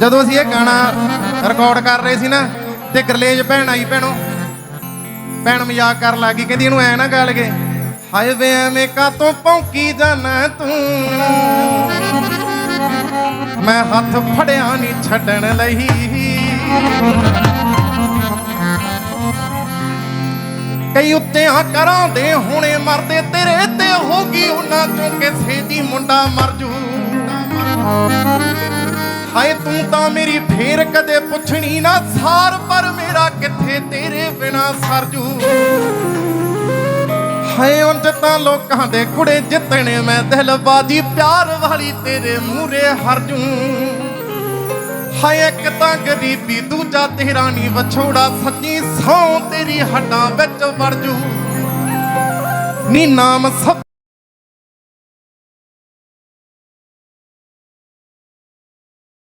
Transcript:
ਜਦੋਂ ਅਸੀਂ ਇਹ ਗਾਣਾ ਰਿਕਾਰਡ ਕਰ ਰਹੇ ਸੀ ਨਾ, ਤੇ ਗਰਲੇਜ ਭੈਣ ਆਈ ਭੈਣੋ, ਭੈਣ ਮਜ਼ਾਕ ਕਰਨ ਲੱਗੀ ਕਹਿੰਦੀ ਇਹਨੂੰ ਐ ਨਾ ਗੱਲ ਕੇ, ਹਾਏ ਵੇ ਐਵੇਂ ਕਾਤੋਂ ਭੌਂਕੀ ਜਾਣਾ ਤੂੰ? ਮੈਂ ਹੱਥ ਫੜਿਆ ਨਹੀਂ ਛੱਡਣ ਲਈ। ਕਈ ਉੱਤਿਆਂ ਕਰਾਂ ਦੇ ਹੁਣੇ ਮਰਦੇ ਤੇਰੇ ਤੇ ਹੋ ਗਈ ਉਹਨਾਂ ਚੋਂ ਕਿਸੇ ਦੀ ਮੁੰਡਾ ਮਰ ਜੂ। ਹਾਏ ਤੂੰ ਤਾਂ ਮੇਰੀ ਫੇਰ ਕਦੇ ਪੁੱਛਣੀ ਨਾ ਸਾਰ, ਪਰ ਮੇਰਾ ਕਿੱਥੇ ਤੇਰੇ ਬਿਨਾ ਸਰਜੂ ਹਾਏ ਉਂਝ ਤਾਂ ਲੋਕਾਂ ਦੇ ਕੁੜੇ ਜਿੱਤਣੇ ਮੈਂ ਦਿਲਬਾਜੀ ਪਿਆਰ ਵਾਲੀ ਤੇਰੇ ਮੂਰੇ ਹਰਜੂ ਹਾਏ ਇੱਕ ਤਾਂ ਗਰੀਬੀ, ਦੂਜਾ ਤੇਰਾ ਨੀ ਵਿਛੋੜਾ, ਸੱਚੀ ਸੌ ਤੇਰੀ ਹੱਡਾਂ ਵਿੱਚ ਵਰਜੂ ਨੀ ਨਾਮ ਸਭ